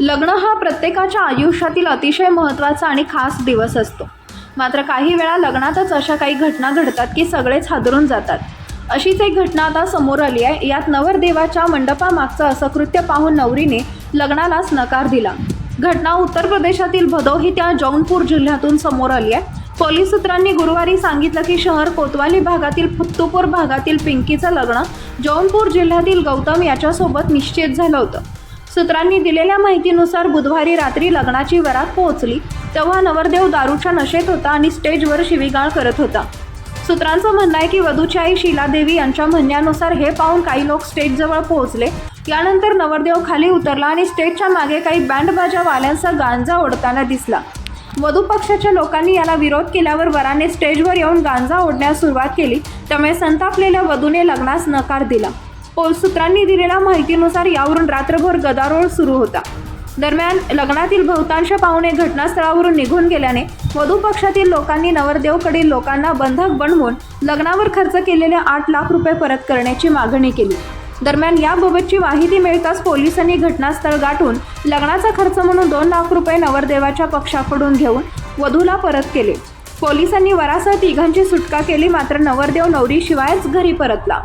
लग्न हा प्रत्येकाच्या आयुष्यातील अतिशय महत्त्वाचा आणि खास दिवस असतो. मात्र काही वेळा लग्नातच अशा काही घटना घडतात की सगळेच हादरून जातात. अशीच एक घटना आता समोर आली आहे. यात नवरदेवाच्या मंडपामागचं असं कृत्य पाहून नवरीने लग्नालाच नकार दिला. घटना उत्तर प्रदेशातील भदोही त्या जौनपूर जिल्ह्यातून समोर आली आहे. पोलीस सूत्रांनी गुरुवारी सांगितलं की शहर कोतवाली भागातील फुत्तूपूर भागातील पिंकीचं लग्न जौनपूर जिल्ह्यातील गौतम याच्यासोबत निश्चित झालं होतं. सूत्रांनी दिलेल्या माहितीनुसार बुधवारी रात्री लग्नाची वरात पोहोचली तेव्हा नवरदेव दारूच्या नशेत होता आणि स्टेजवर शिवीगाळ करत होता. सूत्रांचं म्हणणं आहे की वधूची आई शीलादेवी यांच्या म्हणण्यानुसार हे पाहून काही लोक स्टेजजवळ पोहोचले. यानंतर नवरदेव खाली उतरला आणि स्टेजच्या मागे काही बँडबाजावाल्यांचा गांजा ओढताना दिसला. वधू पक्षाच्या लोकांनी याला विरोध केल्यावर वराने स्टेजवर येऊन गांजा ओढण्यास सुरुवात केली. त्यामुळे संतापलेल्या वधूने लग्नास नकार दिला. पोलीस सूत्रांनी दिलेल्या माहितीनुसार यावरून रात्रभर गदारोळ सुरू होता. दरम्यान लग्नातील बहुतांश पाहुणे घटनास्थळावरून निघून गेल्याने वधू पक्षातील लोकांनी नवरदेवकडील लोकांना बंधक बनवून लग्नावर खर्च केलेले आठ लाख रुपये परत करण्याची मागणी केली. दरम्यान याबाबतची माहिती मिळताच पोलिसांनी घटनास्थळ गाठून लग्नाचा खर्च म्हणून दोन लाख रुपये नवरदेवाच्या पक्षाकडून घेऊन वधूला परत केले. पोलिसांनी वरासह तिघांची सुटका केली मात्र नवरदेव नवरीशिवायच घरी परतला.